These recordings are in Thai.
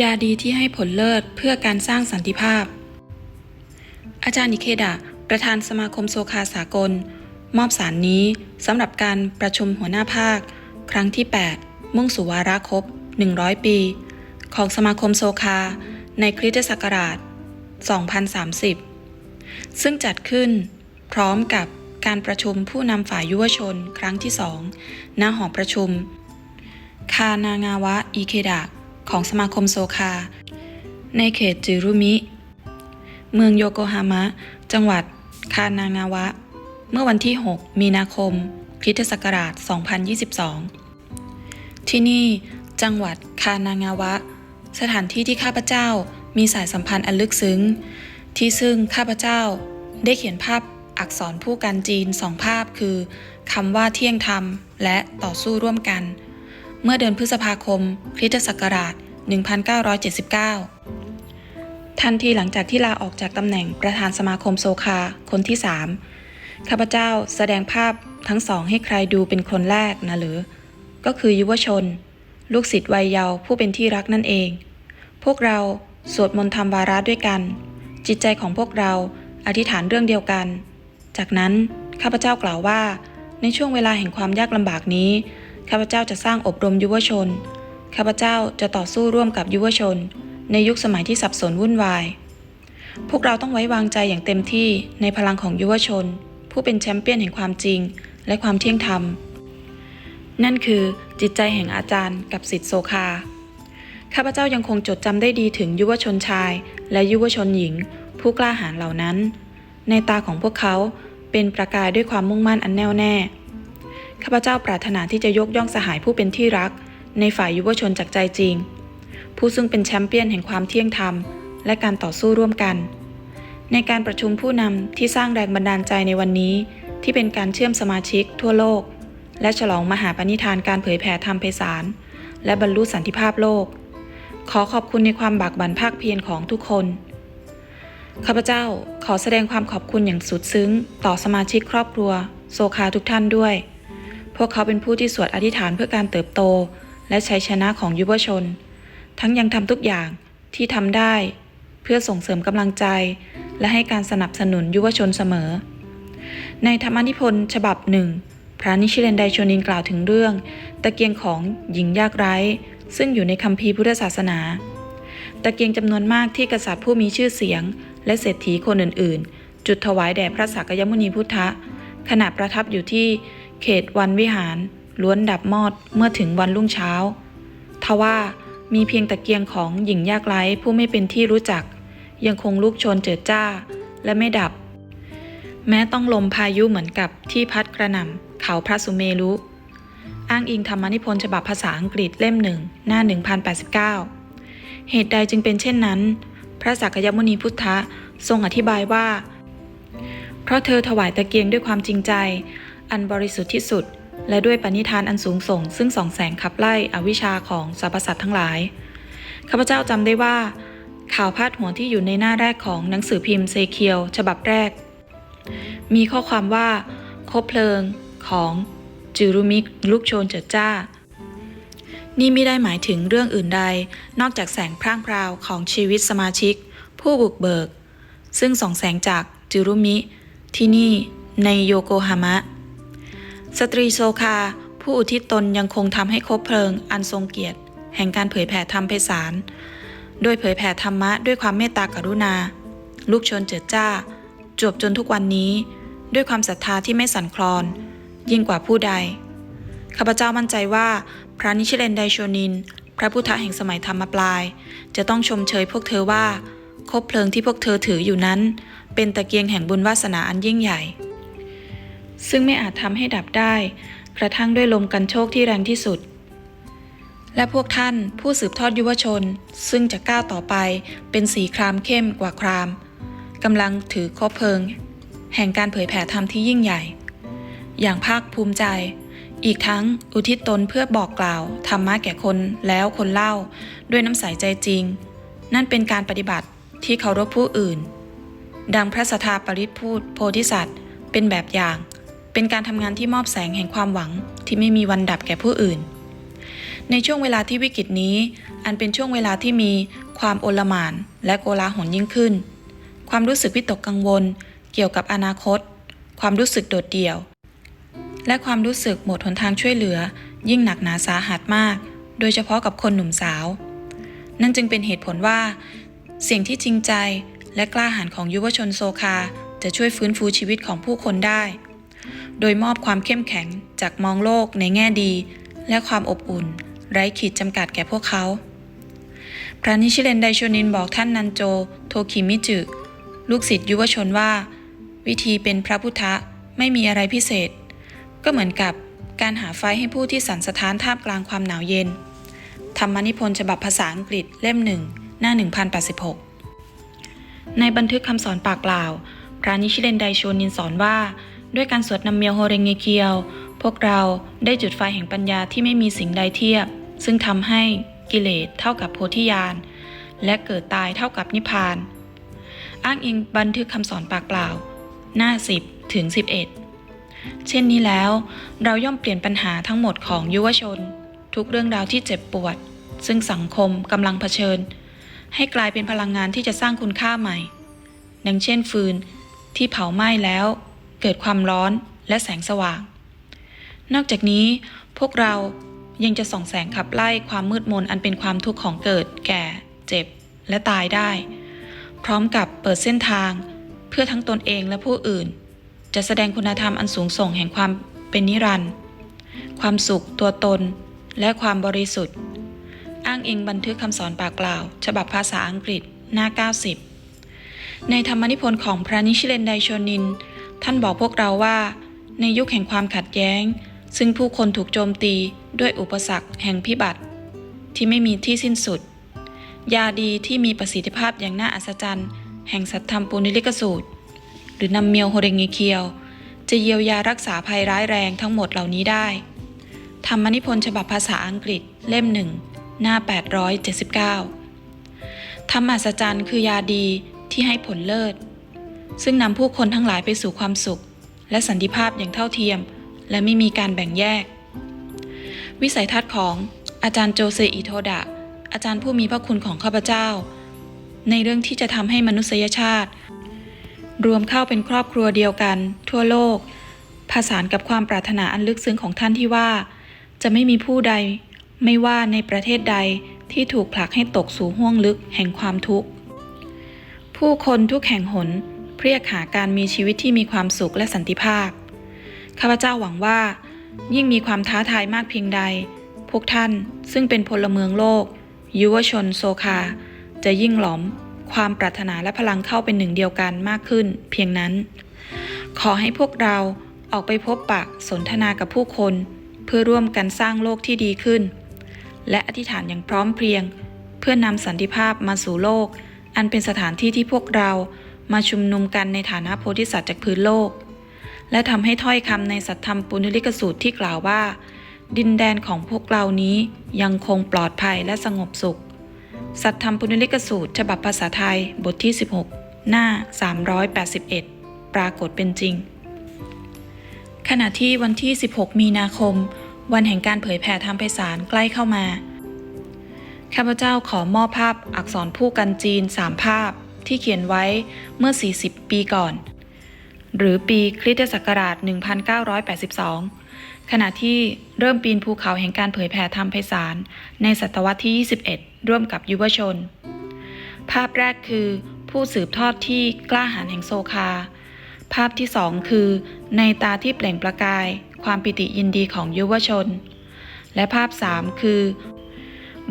ยาดีที่ให้ผลเลิศเพื่อการสร้างสันติภาพ อาจารย์นิเคดะ ประธานสมาคมโซคาสากล มอบสารนี้สำหรับการประชุมหัวหน้าภาค ครั้งที่ 8 มุ่งสู่วาระครบ 100 ปี ของสมาคมโซคา ในคริสตศักราช 2030 ซึ่งจัดขึ้นพร้อมกับการประชุมผู้นำฝ่ายยุวชนครั้งที่2ณหอประชุม คานางาวะ อิเคดะ ของสมาคมโซคา ในเขตจิรุมิ เมืองโยโกฮามะ จังหวัดคานางาวะ เมื่อวันที่ 6 มีนาคมคริสตศักราช 2022 ที่นี่จังหวัดคานางาวะ สถานที่ที่ข้าพเจ้ามีสายสัมพันธ์อันลึกซึ้ง ที่ซึ่งข้าพเจ้าได้เขียนภาพอักษรผู้กันจีนสองภาพคือคำว่าเที่ยงธรรมและต่อสู้ร่วมกัน เมื่อเดือนพฤษภาคมคริสตศักราช 1979 ทันทีหลังจากที่ลาออกจากตำแหน่งประธานสมาคมโซคาคนที่ 3 ข้าพเจ้าแสดงภาพทั้งสองให้ใครดูเป็นคนแรกนะหรือ ก็คือยุวชน ลูกศิษย์วัยเยาว์ผู้เป็นที่รักนั่นเอง พวกเราสวดมนต์ทำวาระด้วยกัน จิตใจของพวกเราอธิษฐานเรื่องเดียวกัน จากนั้นข้าพเจ้ากล่าวว่า ในช่วงเวลาแห่งความยากลำบากนี้ ข้าพเจ้าจะสร้างอบรมยุวชน ข้าพเจ้าจะต่อสู้ร่วมกับยุวชน ในยุคสมัยที่สับสนวุ่นวาย พวกเราต้องไว้วางใจอย่างเต็มที่ในพลังของยุวชน ผู้เป็นแชมเปี้ยนแห่งความจริง และความเที่ยงธรรม นั่นคือจิตใจแห่งอาจารย์กับสิทธิโซคา ข้าพเจ้ายังคงจดจำได้ดีถึงยุวชนชาย และยุวชนหญิง ผู้กล้าหาญเหล่านั้น ในตาของพวกเขาเป็นประกายด้วยความมุ่งมั่นอันแน่วแน่ ข้าพเจ้าปรารถนาที่จะยกย่องสหายผู้เป็นที่รัก ในฝ่ายยุวชนจากใจจริง ผู้ซึ่งเป็นแชมเปี้ยนแห่งความเที่ยงธรรม และการต่อสู้ร่วมกัน ในการประชุมผู้นำที่สร้างแรงบันดาลใจในวันนี้ ที่เป็นการเชื่อมสมาชิกทั่วโลก และฉลองมหาปณิธานการเผยแผ่ธรรมไพศาลและบรรลุสันติภาพโลก ขอขอบคุณในความบากบั่นภาคเพียรของทุกคนข้าพเจ้าขอแสดงความขอบคุณอย่างสุดซึ้ง ต่อสมาชิกครอบครัว โซคาทุกท่านด้วย พวกเขาเป็นผู้ที่สวดอธิษฐานเพื่อการเติบโต และชัยชนะของยุวชน ทั้งยังทำทุกอย่างที่ทำได้ เพื่อส่งเสริมกำลังใจ และให้การสนับสนุนยุวชนเสมอ ในธรรมนิพนธ์ฉบับหนึ่ง พระนิชิเลนไดโชนินกล่าวถึงเรื่อง ตะเกียงของหญิงยากไร้ ซึ่งอยู่ในคัมภีร์พุทธศาสนา ตะเกียงจำนวนมากที่กษัตริย์ผู้มีชื่อเสียง และเศรษฐีคนอื่น ๆ จุดถวายแด่พระสักยมุนีพุทธะขณะประทับอยู่ที่ เขตวันวิหาร ล้วนดับมอดเมื่อถึงวันรุ่งเช้า ทว่ามีเพียงตะเกียงของหญิงยากไร้ผู้ไม่เป็นที่รู้จัก ยังคงลุกชนเจิดจ้าและไม่ดับ แม้ต้องลมพายุเหมือนกับที่พัดกระหน่ำเขาพระสุเมรุอ้างอิงธรรมนิพนธ์ฉบับภาษาอังกฤษเล่มหนึ่งหน้า 1089 เหตุใดจึงเป็นเช่นนั้น พระสักยมุนีพุทธะทรงอธิบายว่า เพราะเธอถวายตะเกียงด้วยความจริงใจ อันบริสุทธิ์ที่สุด และด้วยปณิธานอันสูงส่ง ซึ่งสองแสงขับไล่อวิชชาของสรรพสัตว์ทั้งหลายข้าพเจ้าจำได้ว่า ข่าวพาดหัวที่อยู่ในหน้าแรกของหนังสือพิมพ์เซเคียว ฉบับแรก มีข้อความว่าคบเพลิงของจิรุมิกลุกโชนเจิดจ้า นี่ไม่ได้หมายถึงเรื่องอื่นใด นอกจากแสงพร่างพราวของชีวิตสมาชิก ผู้บุกเบิก ซึ่งส่องแสงจากจิรุมิ ที่นี่ในโยโกฮามะ สตรีโซคา ผู้อุทิศตนยังคงทำให้คบเพลิง อันทรงเกียรติ แห่งการเผยแผ่ธรรมไพศาลโดยเผยแผ่ธรรมะด้วยความเมตตากรุณา ลูกชนเจิดจ้า จวบจนทุกวันนี้ ด้วยความศรัทธาที่ไม่สั่นคลอน ยิ่งกว่าผู้ใดข้าพเจ้ามั่นใจว่า พระนิชิเลนไดโชนิน พระพุทธแห่งสมัยธรรมปลาย จะต้องชมเชยพวกเธอว่าคบเพลิงที่พวกเธอถืออยู่นั้น เป็นตะเกียงแห่งบุญวาสนาอันยิ่งใหญ่ ซึ่งไม่อาจทำให้ดับได้ กระทั่งด้วยลมกันโชคที่แรงที่สุด และพวกท่านผู้สืบทอดยุวชน ซึ่งจะก้าวต่อไปเป็นสีครามเข้มกว่าครามกำลังถือคบเพลิง แห่งการเผยแผ่ธรรมที่ยิ่งใหญ่ อย่างภาคภูมิใจ อีกทั้งอุทิศตนเพื่อบอกกล่าวธรรมะแก่คนแล้วคนเล่า ด้วยน้ำใสใจจริง นั่นเป็นการปฏิบัติที่เคารพผู้อื่น ดังพระสถาปริตพูดโพธิสัตว์ เป็นแบบอย่าง เป็นการทำงานที่มอบแสงแห่งความหวังที่ไม่มีวันดับแก่ผู้อื่น ในช่วงเวลาที่วิกฤตนี้ อันเป็นช่วงเวลาที่มีความโอลหม่านและโกลาหลยิ่งขึ้น ความรู้สึกวิตกกังวล เกี่ยวกับอนาคต ความรู้สึกโดดเดี่ยว และความรู้สึกหมดหนทางช่วยเหลือ ยิ่งหนักหนาสาหัสมาก โดยเฉพาะกับคนหนุ่มสาว นั่นจึงเป็นเหตุผลว่า เสิ่งที่จริงใจและกล้าหาญของยุวชนโซคาจะช่วยฟื้นฟูชีวิตของผู้คนได้ โดยมอบความเข้มแข็งจากมองโลกในแง่ดี และความอบอุ่น ไร้ขีดจำกัดแก่พวกเขา พระนิชิเลนไดโชนินบอกท่านนันโจ โทคิมิจึ ลูกศิษย์ยุวชนว่า วิธีเป็นพระพุทธะไม่มีอะไรพิเศษ ก็เหมือนกับการหาไฟให้ผู้ที่สันสะท้านท่ามกลางความหนาวเย็น ธรรมนิพนธ์ฉบับภาษาอังกฤษเล่มหนึ่งหน้า 1086 ในบันทึกคำสอนปากเปล่า พระนิชิเลนไดโชนินสอนว่า ด้วยการสวดนำเมียวโฮเรงเงเกียว พวกเราได้จุดไฟแห่งปัญญาที่ไม่มีสิ่งใดเทียบ ซึ่งทำให้กิเลสเท่ากับโพธิญาณ และเกิดตายเท่ากับนิพพาน อ้างอิงบันทึกคำสอนปากเปล่า หน้า 10 ถึง 11 เช่นนี้แล้ว เราย่อมเปลี่ยนปัญหาทั้งหมดของยุวชน ทุกเรื่องราวที่เจ็บปวด ซึ่งสังคมกำลังเผชิญ ให้กลายเป็นพลังงานที่จะสร้างคุณค่าใหม่ ดังเช่นฟืนที่เผาไหม้แล้ว เกิดความร้อนและแสงสว่าง นอกจากนี้พวกเรายังจะส่องแสงขับไล่ความมืดมนอันเป็นความทุกข์ของเกิด แก่ เจ็บ และตายได้ พร้อมกับเปิดเส้นทาง เพื่อทั้งตนเองและผู้อื่น จะแสดงคุณธรรมอันสูงส่งแห่งความเป็นนิรันดร์ความสุขตัวตน และความบริสุทธิ์ อ้างอิงบันทึกคำสอนปากเปล่า ฉบับภาษาอังกฤษหน้า 90 ในธรรมนิพนธ์ของพระนิชิเลนไดโชนิน ท่านบอกพวกเราว่า ในยุคแห่งความขัดแย้ง ซึ่งผู้คนถูกโจมตีด้วยอุปสรรคแห่งพิบัติ ที่ไม่มีที่สิ้นสุด ยาดีที่มีประสิทธิภาพอย่างน่าอัศจรรย์ แห่งสัทธรรมปุณิลิกสูตร หรือนำเมียวโฮเรงเงเคียว จะเยียวยารักษาภัยร้ายแรงทั้งหมดเหล่านี้ได้ ธรรมนิพนธ์ฉบับภาษาอังกฤษเล่มหนึ่งหน้า 879ธรรมอัศจรรย์คือยาดีที่ให้ผลเลิศ ซึ่งนำผู้คนทั้งหลายไปสู่ความสุข และสันติภาพอย่างเท่าเทียม และไม่มีการแบ่งแยก วิสัยทัศน์ของอาจารย์โจเซอิโทดะ อาจารย์ผู้มีพระคุณของข้าพเจ้า ในเรื่องที่จะทำให้มนุษยชาติ รวมเข้าเป็นครอบครัวเดียวกัน ทั่วโลก ผสานกับความปรารถนาอันลึกซึ้งของท่านที่ว่า จะไม่มีผู้ใด ไม่ว่าในประเทศใดที่ถูกผลักให้ตกสู่ห้วงลึกแห่งความทุกข์ ผู้คนทุกแห่งหน เพรียกหาการมีชีวิตที่มีความสุขและสันติภาพ ข้าพเจ้าหวังว่า ยิ่งมีความท้าทายมากเพียงใด พวกท่านซึ่งเป็นพลเมืองโลก ยุวชนโซคา จะยิ่งหลอม ความปรารถนาและพลังเข้าเป็นหนึ่งเดียวกันมากขึ้น เพียงนั้น ขอให้พวกเราออกไปพบปะสนทนากับผู้คน เพื่อร่วมกันสร้างโลกที่ดีขึ้น และอธิษฐานอย่างพร้อมเพรียง เพื่อนำสันติภาพมาสู่โลก อันเป็นสถานที่ที่พวกเรา มาชุมนุมกันในฐานะโพธิสัตว์จากพื้นโลก และทำให้ถ้อยคำในสัทธรรมปุณลิกสูตรที่กล่าวว่า ดินแดนของพวกเรานี้ยังคงปลอดภัยและสงบสุข สัทธรรมปุณลิกสูตร ฉบับภาษาไทยบทที่ 16 หน้า 381 ปรากฏเป็นจริง ขณะที่วันที่ 16 มีนาคม วันแห่งการเผยแผ่ธรรมไพศาลใกล้เข้ามาข้าพเจ้าขอมอบภาพอักษรผู้กันจีน 3 ภาพ ที่เขียนไว้เมื่อ 40 ปีก่อน หรือปีคริสตศักราช 1982 ขณะที่เริ่มปีนภูเขาแห่งการเผยแผ่ธรรมไพศาลในศตวรรษที่ 21 ร่วมกับยุวชน ภาพแรกคือผู้สืบทอดที่กล้าหาญแห่งโซคา ภาพที่สองคือในตาที่เปล่งประกาย ความปิติยินดีของยุวชน และภาพสามคือ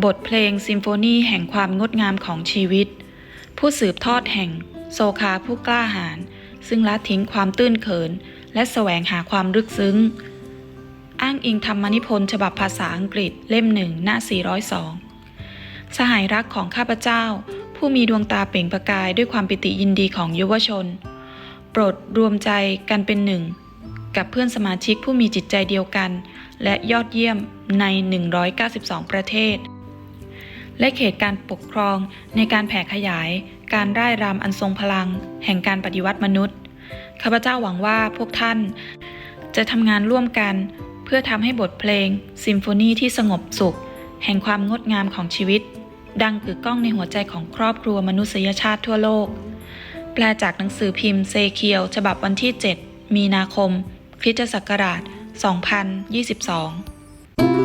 บทเพลงซิมโฟนีแห่งความงดงามของชีวิต ผู้สืบทอดแห่ง โซคาผู้กล้าหาญซึ่งละทิ้งความตื้นเขิน และแสวงหาความลึกซึ้ง อ้างอิงธรรมนิพนธ์ฉบับภาษาอังกฤษเล่มหนึ่งหน้า 402 สหายรักของข้าพเจ้า ผู้มีดวงตาเปล่งประกายด้วยความปิติยินดีของยุวชน โปรดรวมใจกันเป็นหนึ่ง กับเพื่อนสมาชิกผู้มีจิตใจเดียวกัน และยอดเยี่ยมใน 192 ประเทศ และเขตการปกครองในการแผ่ขยาย การร่ายรำอันทรงพลัง แห่งการปฏิวัติมนุษย์ข้าพเจ้าหวังว่าพวกท่าน จะทำงานร่วมกัน เพื่อทำให้บทเพลง ซิมโฟนีที่สงบสุข แห่งความงดงามของชีวิต ดังกึกก้องในหัวใจของครอบครัวมนุษยชาติทั่วโลก แปลจากหนังสือพิมพ์เซเคียว ฉบับวันที่ 7 มีนาคม คริสตศักราช 2022